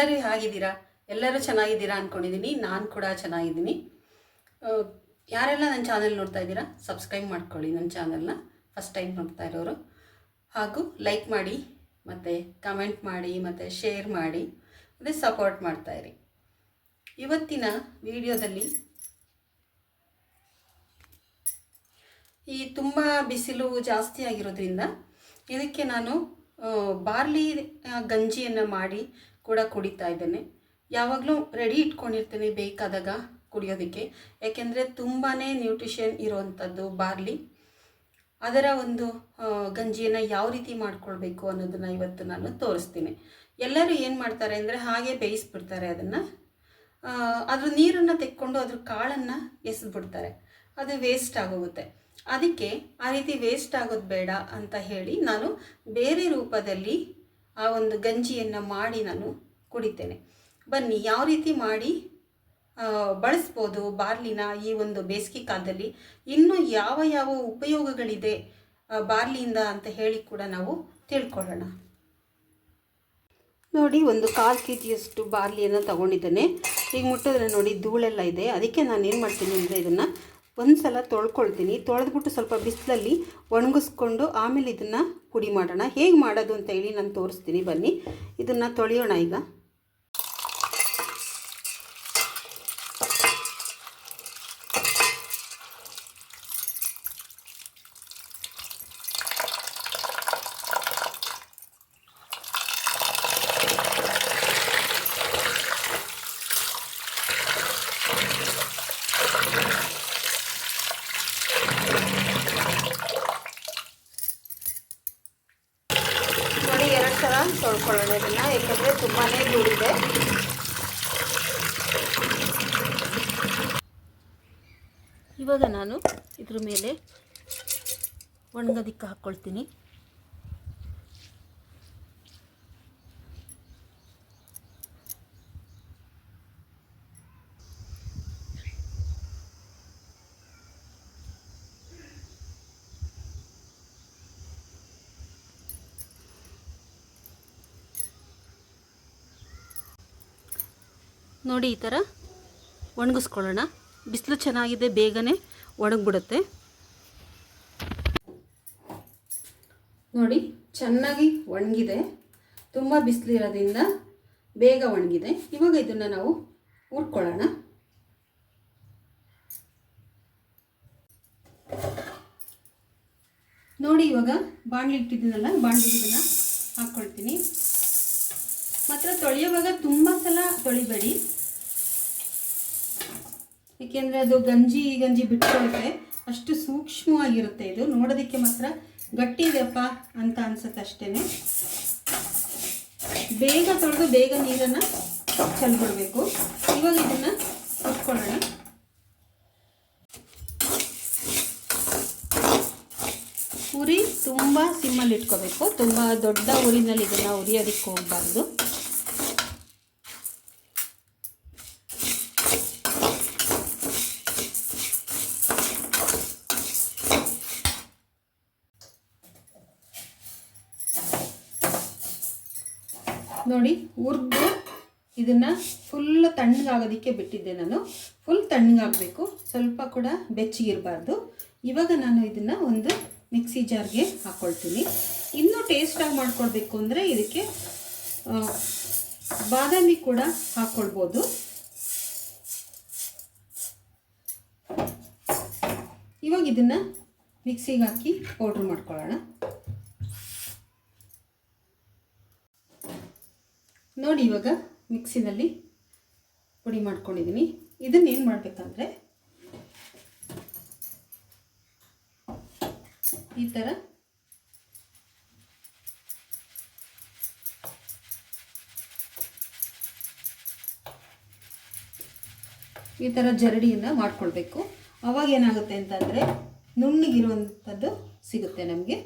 ಎಲ್ಲರೂ ಹೇಗಿದ್ದೀರಾ? ಎಲ್ಲರೂ ಚೆನ್ನಾಗಿದ್ದೀರಾ ಅಂದ್ಕೊಂಡಿದ್ದೀನಿ ನಾನು ಕೂಡ ಚೆನ್ನಾಗಿದ್ದೀನಿ. ಯಾರೆಲ್ಲ ನನ್ನ ಚಾನಲ್ ನೋಡ್ತಾ ಇದ್ದೀರಾ ಸಬ್ಸ್ಕ್ರೈಬ್ ಮಾಡ್ಕೊಳ್ಳಿ ನನ್ನ ಚಾನಲ್ನ ಫಸ್ಟ್ ಟೈಮ್ ನೋಡ್ತಾ ಇರೋರು. ಹಾಗೂ ಲೈಕ್ ಮಾಡಿ, ಮತ್ತು ಕಮೆಂಟ್ ಮಾಡಿ, ಮತ್ತು ಶೇರ್ ಮಾಡಿ, ಮತ್ತು ಸಪೋರ್ಟ್ ಮಾಡ್ತಾಯಿರಿ ಇವತ್ತಿನ ವಿಡಿಯೋದಲ್ಲಿ ಈ ತುಂಬ ಬಿಸಿಲು ಜಾಸ್ತಿ ಆಗಿರೋದ್ರಿಂದ ಇದಕ್ಕೆ ನಾನು ಬಾರ್ಲಿ ಗಂಜಿಯನ್ನು ಮಾಡಿ ಕೂಡ ಕುಡಿತಾ ಇದ್ದೇನೆ. ಯಾವಾಗಲೂ ರೆಡಿ ಇಟ್ಕೊಂಡಿರ್ತೇನೆ ಬೇಕಾದಾಗ ಕುಡಿಯೋದಕ್ಕೆ. ಯಾಕೆಂದರೆ ತುಂಬಾ ನ್ಯೂಟ್ರಿಷನ್ ಇರುವಂಥದ್ದು ಬಾರ್ಲಿ. ಅದರ ಒಂದು ಗಂಜಿಯನ್ನು ಯಾವ ರೀತಿ ಮಾಡ್ಕೊಳ್ಬೇಕು ಅನ್ನೋದನ್ನು ಇವತ್ತು ನಾನು ತೋರಿಸ್ತೀನಿ. ಎಲ್ಲರೂ ಏನು ಮಾಡ್ತಾರೆ ಅಂದರೆ ಹಾಗೆ ಬೇಯಿಸ್ಬಿಡ್ತಾರೆ ಅದನ್ನು. ಅದ್ರ ನೀರನ್ನು ತೆಕ್ಕೊಂಡು ಅದ್ರ ಕಾಳನ್ನು ಎಸೆದ್ಬಿಡ್ತಾರೆ ಅದು ವೇಸ್ಟ್ ಆಗೋಗುತ್ತೆ. ಅದಕ್ಕೆ ಆ ರೀತಿ ವೇಸ್ಟ್ ಆಗೋದು ಬೇಡ ಅಂತ ಹೇಳಿ ನಾನು ಬೇರೆ ರೂಪದಲ್ಲಿ ಆ ಒಂದು ಗಂಜಿಯನ್ನು ಮಾಡಿ ನಾನು ಕುಡಿತೇನೆ. ಬನ್ನಿ, ಯಾವ ರೀತಿ ಮಾಡಿ ಬಳಸ್ಬೋದು ಬಾರ್ಲಿನ ಈ ಒಂದು ಬೇಸಿಗೆ ಕಾಲದಲ್ಲಿ? ಇನ್ನು ಯಾವ ಯಾವ ಉಪಯೋಗಗಳಿದೆ ಬಾರ್ಲಿಯಿಂದ ಅಂತ ಹೇಳಿ ಕೂಡ ನಾವು ತಿಳ್ಕೊಳ್ಳೋಣ. ನೋಡಿ, ಒಂದು ಕಾಲು ಕೆ ಜಿಯಷ್ಟು ಬಾರ್ಲಿಯನ್ನು ತಗೊಂಡಿದ್ದೇನೆ. ಈಗ ಮುಟ್ಟಿದ್ರೆ ನೋಡಿ ಧೂಳೆಲ್ಲ ಇದೆ. ಅದಕ್ಕೆ ನಾನು ಏನು ಮಾಡ್ತೀನಿ ಅಂದರೆ ಇದನ್ನು ಒಂದು ಸಲ ತೊಳ್ಕೊಳ್ತೀನಿ. ತೊಳೆದ್ಬಿಟ್ಟು ಸ್ವಲ್ಪ ಬಿಸಿಲಲ್ಲಿ ಒಣಗಿಸ್ಕೊಂಡು ಆಮೇಲೆ ಇದನ್ನು ಪುಡಿ ಮಾಡೋಣ. ಹೇಗೆ ಮಾಡೋದು ಅಂತ ಹೇಳಿ ನಾನು ತೋರಿಸ್ತೀನಿ. ಬನ್ನಿ. ಇದನ್ನು ತೊಳೆಯೋಣ ಈಗ ನೋಡಿ ಎರಡು ಸಲ ತೊಳ್ಕೊಳ್ಳೋಣ ಇದನ್ನು ಯಾಕೆಂದರೆ ತುಂಬಾ ಧೂಳಿದೆ ಇವಾಗ ನಾನು ಇದ್ರ ಮೇಲೆ ಒಣಗೋದಿಕ್ಕೆ ಹಾಕ್ಕೊಳ್ತೀನಿ. ನೋಡಿ ಈ ಥರ ಒಣಗಿಸ್ಕೊಳ್ಳೋಣ. ಬಿಸಿಲು ಚೆನ್ನಾಗಿದೆ ಬೇಗನೆ ಒಣಗಿಬಿಡುತ್ತೆ. ನೋಡಿ, ಚೆನ್ನಾಗಿ ಒಣಗಿದೆ. ತುಂಬ ಬಿಸಿಲಿರೋದ್ರಿಂದ ಬೇಗ ಒಣಗಿದೆ. ಇವಾಗ ಇದನ್ನು ನಾವು ಹುರ್ಕೊಳ್ಳೋಣ. ನೋಡಿ, ಇವಾಗ ಬಾಣಲಿ ಇಟ್ಟಿದ್ದೀನಲ್ಲ ಬಾಣಲಿ ಇದನ್ನು ಹಾಕ್ಕೊಳ್ತೀನಿ. ಮಾತ್ರ ತೊಳೆಯುವಾಗ ತುಂಬ ಸಲ ತೊಳಿಬೇಡಿ. ಏಕೆಂದರೆ ಅದು ಗಂಜಿ ಗಂಜಿ ಬಿಟ್ಕೊಳ್ಳುತ್ತೆ ಅಷ್ಟು ಸೂಕ್ಷ್ಮವಾಗಿರುತ್ತೆ ಇದು. ನೋಡೋದಕ್ಕೆ ಮಾತ್ರ ಗಟ್ಟಿ ಇದೆಯಪ್ಪ ಅಂತ ಅನ್ಸುತ್ತೆ ಅಷ್ಟೇ ಬೇಗ ತೊಳೆದು ಬೇಗ ನೀರನ್ನು ಚೆಲ್ಬಿಡ್ಬೇಕು ಇವಾಗ ಇದನ್ನು ಉಟ್ಕೊಳ್ಳೋಣ ಉರಿ ತುಂಬ ಸಿಮ್ಮಲ್ಲಿ ಇಟ್ಕೋಬೇಕು. ತುಂಬ ದೊಡ್ಡ ಉರಿನಲ್ಲಿ ಇದನ್ನು ಉರಿಯೋದಕ್ಕೆ ಹೋಗಬಾರ್ದು. ನೋಡಿ ಹುರಿದು ಇದನ್ನು ಫುಲ್ ತಣ್ಣಗಾಗೋದಕ್ಕೆ ಬಿಟ್ಟಿದ್ದೆ ನಾನು. ಫುಲ್ ತಣ್ಣಗಾಗಬೇಕು. ಸ್ವಲ್ಪ ಕೂಡ ಬೆಚ್ಚಗಿರಬಾರ್ದು. ಇವಾಗ ನಾನು ಇದನ್ನು ಒಂದು ಮಿಕ್ಸಿ ಜಾರ್ಗೆ ಹಾಕ್ಕೊಳ್ತೀನಿ ಇನ್ನೂ ಟೇಸ್ಟಾಗಿ ಮಾಡ್ಕೊಳ್ಬೇಕು ಅಂದರೆ ಇದಕ್ಕೆ ಬಾದಾಮಿ ಕೂಡ ಹಾಕ್ಕೊಳ್ಬೋದು ಇವಾಗ ಇದನ್ನು ಮಿಕ್ಸಿಗೆ ಹಾಕಿ ಪೌಡ್ರ್ ಮಾಡ್ಕೊಳ್ಳೋಣ. ನೋಡಿ ಇವಾಗ ಮಿಕ್ಸಿನಲ್ಲಿ ಪುಡಿ ಮಾಡ್ಕೊಂಡಿದ್ದೀನಿ. ಇದನ್ನ ಏನು ಮಾಡಬೇಕಂದ್ರೆ ಈ ಥರ ಈ ಥರ ಜರಡಿಯನ್ನು ಮಾಡ್ಕೊಳ್ಬೇಕು. ಅವಾಗ ಏನಾಗುತ್ತೆ ಅಂತಂದರೆ ನುಣ್ಣಗಿರುವಂಥದ್ದು ಸಿಗುತ್ತೆ ನಮಗೆ.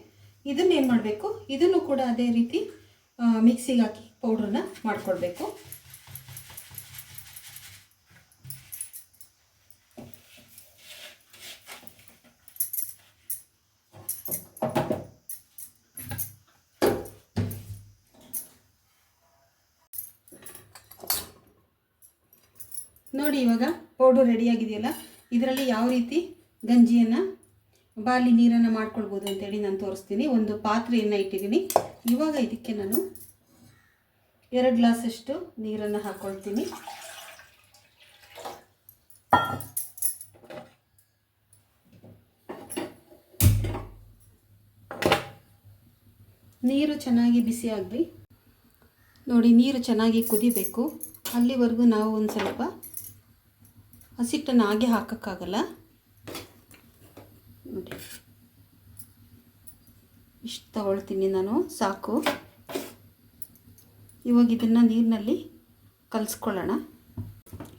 ಇದನ್ನೇನು ಮಾಡಬೇಕು? ಇದನ್ನು ಕೂಡ ಅದೇ ರೀತಿ ಮಿಕ್ಸಿಗೆ ಹಾಕಿ ಪೌಡ್ರನ್ನ ಮಾಡ್ಕೊಳ್ಬೇಕು. ನೋಡಿ ಇವಾಗ ಪೌಡರ್ ರೆಡಿಯಾಗಿದೆಯಲ್ಲ ಇದರಲ್ಲಿ ಯಾವ ರೀತಿ ಗಂಜಿಯನ್ನು ಬಾಲಿ ನೀರನ್ನು ಮಾಡ್ಕೊಳ್ಬೋದು ಅಂತೇಳಿ ನಾನು ತೋರಿಸ್ತೀನಿ. ಒಂದು ಪಾತ್ರೆಯನ್ನು ಇಟ್ಟಿದ್ದೀನಿ. ಇವಾಗ ಇದಕ್ಕೆ ನಾನು ಎರಡು ಗ್ಲಾಸಷ್ಟು ನೀರನ್ನು ಹಾಕ್ಕೊಳ್ತೀನಿ ನೀರು ಚೆನ್ನಾಗಿ ಬಿಸಿ ಆಗಲಿ. ನೋಡಿ, ನೀರು ಚೆನ್ನಾಗಿ ಕುದಿಬೇಕು. ಅಲ್ಲಿವರೆಗೂ ನಾವು ಒಂದು ಸ್ವಲ್ಪ ಹಸಿಟ್ಟನ್ನು ಹಾಗೆ ಹಾಕೋಕ್ಕಾಗಲ್ಲ. ನೋಡಿ. ಇಷ್ಟು ತಗೊಳ್ತೀನಿ ನಾನು, ಸಾಕು. ಇವಾಗ ಇದನ್ನು ನೀರಿನಲ್ಲಿ ಕಲಿಸ್ಕೊಳ್ಳೋಣ.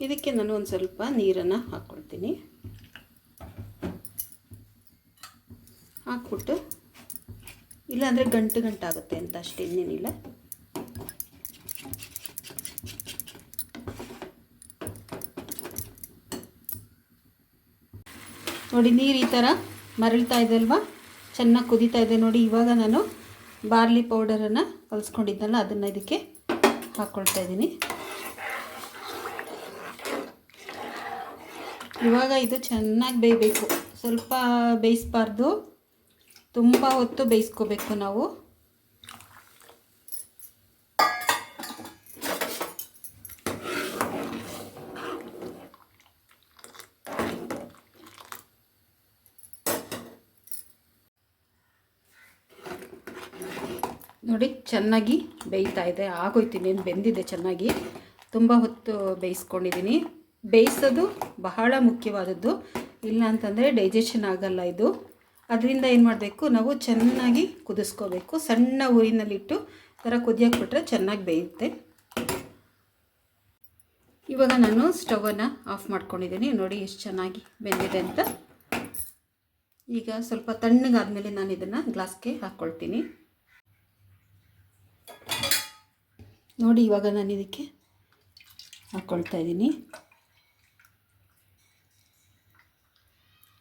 ಇದಕ್ಕೆ ನಾನು ಒಂದು ಸ್ವಲ್ಪ ನೀರನ್ನು ಹಾಕ್ಕೊಳ್ತೀನಿ ಹಾಕ್ಬಿಟ್ಟು, ಇಲ್ಲಾಂದರೆ ಗಂಟು ಗಂಟಾಗುತ್ತೆ ಅಂತ ಅಷ್ಟೇ, ಇನ್ನೇನಿಲ್ಲ. ನೋಡಿ, ನೀರು ಈ ಥರ ಮರಳ್ತಾ ಇದೆ ಅಲ್ವಾ? ಚೆನ್ನಾಗಿ ಕುದೀತಾ ಇದೆ ನೋಡಿ, ಇವಾಗ ನಾನು ಬಾರ್ಲಿ ಪೌಡರನ್ನು ಕಲಿಸ್ಕೊಂಡಿದ್ದಲ್ಲ, ಅದನ್ನು ಇದಕ್ಕೆ ಹಾಕ್ಕೊಳ್ತಾ ಇದ್ದೀನಿ. ಇವಾಗ ಇದು ಚೆನ್ನಾಗಿ ಬೇಯಬೇಕು. ಸ್ವಲ್ಪ ಬೇಯಿಸ್ಬಾರ್ದು. ತುಂಬ ಹೊತ್ತು ಬೇಯಿಸ್ಕೋಬೇಕು ನಾವು. ನೋಡಿ, ಚೆನ್ನಾಗಿ ಬೇಯ್ತಾ ಇದೆ. ಆಗೋಯ್ತು ಏನು ಬೆಂದಿದೆ ಚೆನ್ನಾಗಿ. ತುಂಬ ಹೊತ್ತು ಬೇಯಿಸ್ಕೊಂಡಿದ್ದೀನಿ ಬೇಯಿಸೋದು ಬಹಳ ಮುಖ್ಯವಾದದ್ದು. ಇಲ್ಲ ಅಂತಂದರೆ ಡೈಜೆಷನ್ ಆಗಲ್ಲ ಇದು. ಅದರಿಂದ ಏನು ಮಾಡಬೇಕು? ನಾವು ಚೆನ್ನಾಗಿ ಕುದಿಸ್ಕೋಬೇಕು. ಸಣ್ಣ ಊರಿನಲ್ಲಿಟ್ಟು ಥರ ಕುದಿಯೋಕೆ ಬಿಟ್ಟರೆ ಚೆನ್ನಾಗಿ ಬೇಯುತ್ತೆ. ಇವಾಗ ನಾನು ಸ್ಟವನ್ನು ಆಫ್ ಮಾಡ್ಕೊಂಡಿದ್ದೀನಿ ನೋಡಿ, ಎಷ್ಟು ಚೆನ್ನಾಗಿ ಬೆಂದಿದೆ ಅಂತ. ಈಗ ಸ್ವಲ್ಪ ತಣ್ಣಗಾದ್ಮೇಲೆ ನಾನು ಇದನ್ನು ಗ್ಲಾಸ್ಗೆ ಹಾಕ್ಕೊಳ್ತೀನಿ ನೋಡಿ ಇವಾಗ ನಾನು ಇದಕ್ಕೆ ಹಾಕ್ಕೊಳ್ತಾ ಇದ್ದೀನಿ.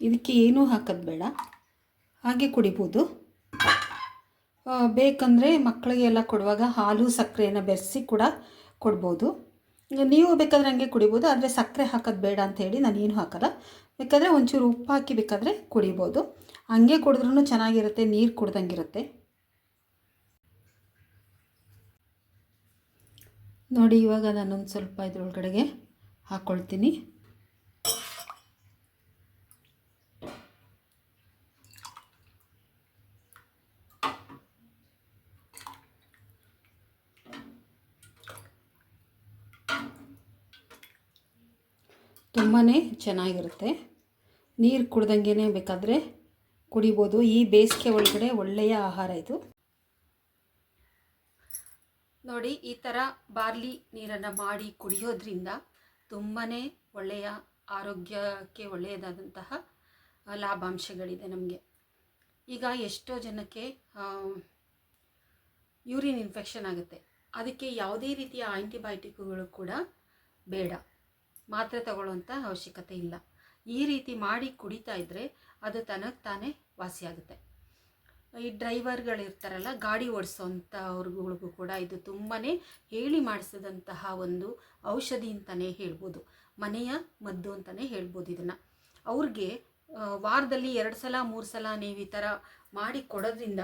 ಇದಕ್ಕೆ ಏನೂ ಹಾಕೋದು ಬೇಡ. ಹಾಗೆ ಕುಡಿಬೋದು. ಬೇಕಂದರೆ ಮಕ್ಕಳಿಗೆ ಎಲ್ಲ ಕೊಡುವಾಗ ಹಾಲು, ಸಕ್ಕರೆಯನ್ನು ಬೆರೆಸಿ ಕೂಡ ಕೊಡ್ಬೋದು. ನೀವು ಬೇಕಾದರೆ ಹಂಗೆ ಕುಡಿಬೋದು, ಆದರೆ ಸಕ್ಕರೆ ಹಾಕೋದು ಬೇಡ ಅಂತ ಹೇಳಿ ನಾನು ಏನು ಹಾಕಲ್ಲ. ಬೇಕಾದರೆ ಒಂಚೂರು ಉಪ್ಪು ಹಾಕಿ ಬೇಕಾದರೆ ಕುಡಿಬೋದು. ಹಂಗೆ ಕುಡಿದ್ರೂ ಚೆನ್ನಾಗಿರುತ್ತೆ, ನೀರು ಕುಡ್ದಂಗಿರುತ್ತೆ. ನೋಡಿ, ಇವಾಗ ನಾನೊಂದು ಸ್ವಲ್ಪ ಇದ್ರೊಳಗಡೆಗೆ ಹಾಕ್ಕೊಳ್ತೀನಿ ತುಂಬಾ ಚೆನ್ನಾಗಿರುತ್ತೆ. ನೀರು ಕುಡ್ದಂಗೆ ಬೇಕಾದರೆ ಕುಡಿಬೋದು. ಈ ಬೇಸಿಗೆ ಒಳಗಡೆ ಒಳ್ಳೆಯ ಆಹಾರ ಇದು. ನೋಡಿ, ಈ ಥರ ಬಾರ್ಲಿ ನೀರನ್ನು ಮಾಡಿ ಕುಡಿಯೋದ್ರಿಂದ ತುಂಬಾ ಒಳ್ಳೆಯ ಆರೋಗ್ಯಕ್ಕೆ ಒಳ್ಳೆಯದಾದಂತಹ ಲಾಭಾಂಶಗಳಿದೆ ನಮಗೆ. ಈಗ ಎಷ್ಟೋ ಜನಕ್ಕೆ ಯೂರಿನ್ ಇನ್ಫೆಕ್ಷನ್ ಆಗುತ್ತೆ. ಅದಕ್ಕೆ ಯಾವುದೇ ರೀತಿಯ ಆ್ಯಂಟಿಬಯೋಟಿಕ್ಗಳು ಕೂಡ ಬೇಡ. ಮಾತ್ರೆ ತಗೊಳ್ಳುವಂಥ ಅವಶ್ಯಕತೆ ಇಲ್ಲ. ಈ ರೀತಿ ಮಾಡಿ ಕುಡಿತಾ ಇದ್ದರೆ ಅದು ತನಗೆ ತಾನೇ ವಾಸಿಯಾಗುತ್ತೆ. ಈ ಡ್ರೈವರ್ಗಳಿರ್ತಾರಲ್ಲ, ಗಾಡಿ ಓಡಿಸೋಂಥವ್ರಿಗಳಿಗೂ ಕೂಡ ಇದು ತುಂಬಾ ಹೇಳಿ ಮಾಡಿಸಿದಂತಹ ಒಂದು ಔಷಧಿ ಅಂತಲೇ ಹೇಳ್ಬೋದು. ಮನೆಯ ಮದ್ದು ಅಂತಲೇ ಹೇಳ್ಬೋದು ಇದನ್ನು. ಅವ್ರಿಗೆ ವಾರದಲ್ಲಿ ಎರಡು ಸಲ, ಮೂರು ಸಲ ನೀವು ಈ ಥರ ಮಾಡಿ ಕೊಡೋದ್ರಿಂದ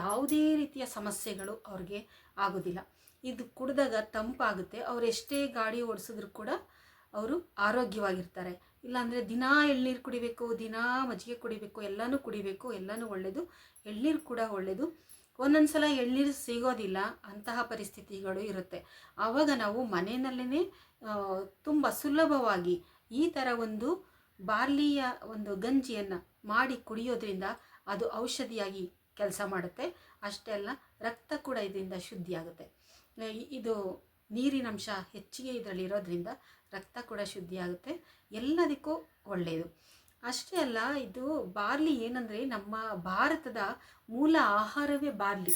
ಯಾವುದೇ ರೀತಿಯ ಸಮಸ್ಯೆಗಳು ಅವ್ರಿಗೆ ಆಗೋದಿಲ್ಲ. ಇದು ಕುಡಿದಾಗ ತಂಪಾಗುತ್ತೆ ಅವ್ರು ಎಷ್ಟೇ ಗಾಡಿ ಓಡಿಸಿದ್ರು ಕೂಡ ಅವರು ಆರೋಗ್ಯವಾಗಿರ್ತಾರೆ. ಇಲ್ಲಾಂದರೆ ದಿನಾ ಎಳ್ನೀರು ಕುಡಿಬೇಕು, ದಿನಾ ಮಜ್ಜಿಗೆ ಕುಡಿಬೇಕು, ಎಲ್ಲನೂ ಕುಡಿಬೇಕು, ಎಲ್ಲನೂ ಒಳ್ಳೆಯದು ಎಳ್ನೀರು ಕೂಡ ಒಳ್ಳೆಯದು ಒಂದೊಂದು ಸಲ ಎಳ್ನೀರು ಸಿಗೋದಿಲ್ಲ, ಅಂತಹ ಪರಿಸ್ಥಿತಿಗಳು ಇರುತ್ತೆ. ಆವಾಗ ನಾವು ಮನೆಯಲ್ಲೇ ತುಂಬ ಸುಲಭವಾಗಿ ಈ ಥರ ಒಂದು ಬಾರ್ಲಿಯ ಒಂದು ಗಂಜಿಯನ್ನು ಮಾಡಿ ಕುಡಿಯೋದ್ರಿಂದ ಅದು ಔಷಧಿಯಾಗಿ ಕೆಲಸ ಮಾಡುತ್ತೆ. ಅಷ್ಟೇ ಅಲ್ಲ, ರಕ್ತ ಕೂಡ ಇದರಿಂದ ಶುದ್ಧಿಯಾಗುತ್ತೆ. ಇದು ನೀರಿನಂಶ ಹೆಚ್ಚಿಗೆ ಇದರಲ್ಲಿ ಇರೋದ್ರಿಂದ ರಕ್ತ ಕೂಡ ಶುದ್ಧಿಯಾಗುತ್ತೆ ಎಲ್ಲದಕ್ಕೂ ಒಳ್ಳೆಯದು ಅಷ್ಟೇ ಅಲ್ಲ, ಇದು ಬಾರ್ಲಿ ಏನಂದರೆ ನಮ್ಮ ಭಾರತದ ಮೂಲ ಆಹಾರವೇ ಬಾರ್ಲಿ.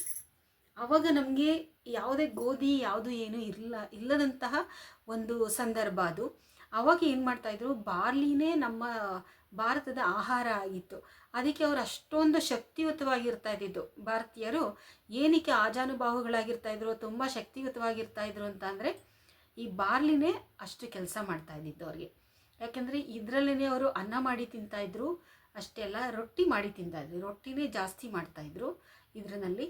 ಆವಾಗ ನಮಗೆ ಯಾವುದೇ ಗೋಧಿ ಯಾವುದು ಏನು ಇಲ್ಲ ಇಲ್ಲದಂತಹ ಒಂದು ಸಂದರ್ಭ ಅದು. ಆವಾಗ ಏನು ಮಾಡ್ತಾಯಿದ್ರು ಬಾರ್ಲಿನೇ ನಮ್ಮ ಭಾರತದ ಆಹಾರ ಆಗಿತ್ತು. ಅದಕ್ಕೆ ಅವರು ಅಷ್ಟೊಂದು ಶಕ್ತಿಯುತವಾಗಿರ್ತಾ ಇದ್ದಿದ್ದು. ಭಾರತೀಯರು ಏನಕ್ಕೆ ಆಜಾನುಬಾಹುಗಳಾಗಿರ್ತಾ ಇದ್ರು, ತುಂಬ ಶಕ್ತಿಯುತವಾಗಿರ್ತಾ ಇದ್ರು ಅಂತ ಅಂದರೆ ಈ ಬಾರ್ಲಿನೇ ಅಷ್ಟು ಕೆಲಸ ಮಾಡ್ತಾ ಇದ್ದಿದ್ದು ಅವ್ರಿಗೆ. ಯಾಕೆಂದರೆ ಇದರಲ್ಲೇ ಅವರು ಅನ್ನ ಮಾಡಿ ತಿಂತಾಯಿದ್ರು ಅಷ್ಟೇ ಅಲ್ಲ ರೊಟ್ಟಿ ಮಾಡಿ ತಿಂತಾಯಿದ್ರು ರೊಟ್ಟಿನೇ ಜಾಸ್ತಿ ಮಾಡ್ತಾಯಿದ್ರು ಇದರಲ್ಲಿ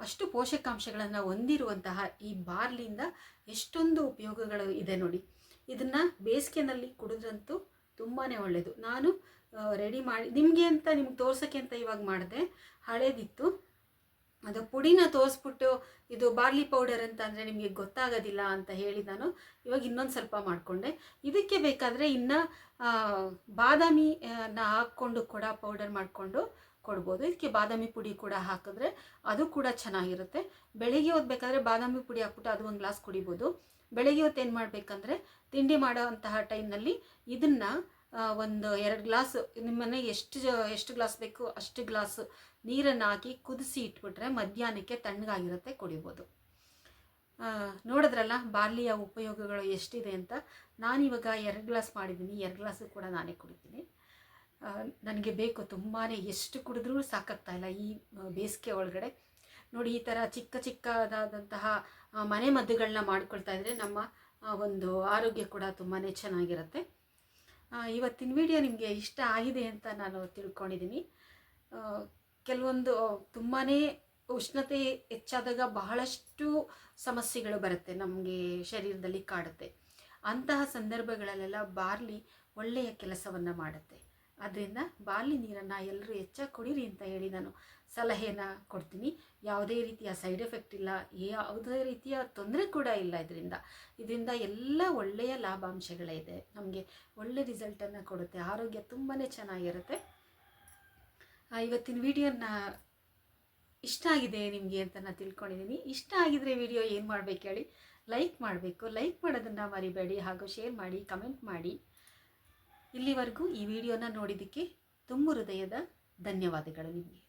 ಅಷ್ಟು ಪೋಷಕಾಂಶಗಳನ್ನು ಹೊಂದಿರುವಂತಹ ಈ ಬಾರ್ಲಿಯಿಂದ ಎಷ್ಟೊಂದು ಉಪಯೋಗಗಳು ಇದೆ ನೋಡಿ. ಇದನ್ನು ಬೇಸಿಗೆನಲ್ಲಿ ಕುಡಿದ್ರಂತೂ ತುಂಬಾ ಒಳ್ಳೆಯದು ನಾನು ರೆಡಿ ಮಾಡಿ, ನಿಮಗೆ ಅಂತ, ನಿಮ್ಗೆ ತೋರ್ಸೋಕ್ಕೆ ಅಂತ ಇವಾಗ ಮಾಡಿದೆ. ಹಳೇದಿತ್ತು. ಅದು ಪುಡಿನ ತೋರಿಸ್ಬಿಟ್ಟು ಇದು ಬಾರ್ಲಿ ಪೌಡರ್ ಅಂತ ಅಂದರೆ ನಿಮಗೆ ಗೊತ್ತಾಗೋದಿಲ್ಲ ಅಂತ ಹೇಳಿ ನಾನು ಇವಾಗ ಇನ್ನೊಂದು ಸ್ವಲ್ಪ ಮಾಡಿಕೊಂಡೆ. ಇದಕ್ಕೆ ಬೇಕಾದರೆ ಇನ್ನು ಬಾದಾಮಿನ ಹಾಕ್ಕೊಂಡು ಕೂಡ ಪೌಡರ್ ಮಾಡಿಕೊಂಡು ಕೊಡ್ಬೋದು. ಇದಕ್ಕೆ ಬಾದಾಮಿ ಪುಡಿ ಕೂಡ ಹಾಕಿದ್ರೆ ಅದು ಕೂಡ ಚೆನ್ನಾಗಿರುತ್ತೆ. ಬೆಳಿಗ್ಗೆ ಹೊತ್ತು ಬಾದಾಮಿ ಪುಡಿ ಹಾಕ್ಬಿಟ್ಟು ಅದು ಒಂದು ಗ್ಲಾಸ್ ಕುಡಿಬೋದು. ಬೆಳಿಗ್ಗೆ ಹೊತ್ತು ಏನು ಮಾಡಬೇಕಂದ್ರೆ ತಿಂಡಿ ಮಾಡೋವಂತಹ ಟೈಮ್ನಲ್ಲಿ ಇದನ್ನು ಒಂದು ಎರಡು ಗ್ಲಾಸ್ ನಿಮ್ಮನೆ ಎಷ್ಟು ಎಷ್ಟು ಗ್ಲಾಸ್ ಬೇಕು ಅಷ್ಟು ಗ್ಲಾಸ್ ನೀರನ್ನು ಹಾಕಿ ಕುದಿಸಿ ಇಟ್ಬಿಟ್ರೆ ಮಧ್ಯಾಹ್ನಕ್ಕೆ ತಣ್ಣಗಾಗಿರುತ್ತೆ, ಕುಡಿಬೋದು. ನೋಡಿದ್ರಲ್ಲ ಬಾರ್ಲಿಯ ಉಪಯೋಗಗಳು ಎಷ್ಟಿದೆ ಅಂತ. ನಾನಿವಾಗ ಎರಡು ಗ್ಲಾಸ್ ಮಾಡಿದ್ದೀನಿ, ಎರಡು ಗ್ಲಾಸು ಕೂಡ ನಾನೇ ಕುಡಿತೀನಿ. ನನಗೆ ಬೇಕು ತುಂಬಾ ಎಷ್ಟು ಕುಡಿದ್ರೂ ಸಾಕಾಗ್ತಾಯಿಲ್ಲ ಈ ಬೇಸಿಗೆ ಒಳಗಡೆ. ನೋಡಿ, ಈ ಥರ ಚಿಕ್ಕ ಚಿಕ್ಕದಾದಂತಹ ಮನೆ ಮದ್ದುಗಳನ್ನ ಮಾಡ್ಕೊಳ್ತಾ ಇದ್ರೆ ನಮ್ಮ ಒಂದು ಆರೋಗ್ಯ ಕೂಡ ತುಂಬಾ ಚೆನ್ನಾಗಿರುತ್ತೆ. ಇವತ್ತಿನ ವಿಡಿಯೋ ನಿಮಗೆ ಇಷ್ಟ ಆಗಿದೆ ಅಂತ ನಾನು ತಿಳ್ಕೊಂಡಿದ್ದೀನಿ. ಕೆಲವೊಂದು ತುಂಬಾ ಉಷ್ಣತೆ ಹೆಚ್ಚಾದಾಗ ಬಹಳಷ್ಟು ಸಮಸ್ಯೆಗಳು ಬರುತ್ತೆ ನಮಗೆ ಶರೀರದಲ್ಲಿ ಕಾಡುತ್ತೆ. ಅಂತಹ ಸಂದರ್ಭಗಳಲ್ಲೆಲ್ಲ ಬಾರ್ಲಿ ಒಳ್ಳೆಯ ಕೆಲಸವನ್ನು ಮಾಡುತ್ತೆ. ಆದ್ದರಿಂದ ಬಾರ್ಲಿ ನೀರನ್ನು ಎಲ್ಲರೂ ಹೆಚ್ಚಾಗಿ ಕುಡೀರಿ ಅಂತ ಹೇಳಿ ನಾನು ಸಲಹೆಯನ್ನು ಕೊಡ್ತೀನಿ. ಯಾವುದೇ ರೀತಿಯ ಸೈಡ್ ಎಫೆಕ್ಟ್ ಇಲ್ಲ, ಯಾವುದೇ ರೀತಿಯ ತೊಂದರೆ ಕೂಡ ಇಲ್ಲ ಇದರಿಂದ. ಇದರಿಂದ ಎಲ್ಲ ಒಳ್ಳೆಯ ಲಾಭಾಂಶಗಳೇ ಇದೆ. ನಮಗೆ ಒಳ್ಳೆ ರಿಸಲ್ಟನ್ನು ಕೊಡುತ್ತೆ. ಆರೋಗ್ಯ ತುಂಬಾ ಚೆನ್ನಾಗಿರುತ್ತೆ. ಇವತ್ತಿನ ವಿಡಿಯೋನ ಇಷ್ಟ ಆಗಿದೆ ನಿಮಗೆ ಅಂತ ನಾನು ತಿಳ್ಕೊಂಡಿದ್ದೀನಿ ಇಷ್ಟ ಆಗಿದ್ರೆ ವಿಡಿಯೋ ಏನು ಮಾಡಬೇಕು ಹೇಳಿ? ಲೈಕ್ ಮಾಡಬೇಕು. ಲೈಕ್ ಮಾಡೋದನ್ನು ಮರಿಬೇಡಿ. ಹಾಗೂ ಶೇರ್ ಮಾಡಿ, ಕಮೆಂಟ್ ಮಾಡಿ. ಇಲ್ಲಿವರೆಗೂ ಈ ವಿಡಿಯೋನ ನೋಡಿದ್ದಕ್ಕೆ ತುಂಬ ಹೃದಯದ ಧನ್ಯವಾದಗಳು ನಿಮಗೆ.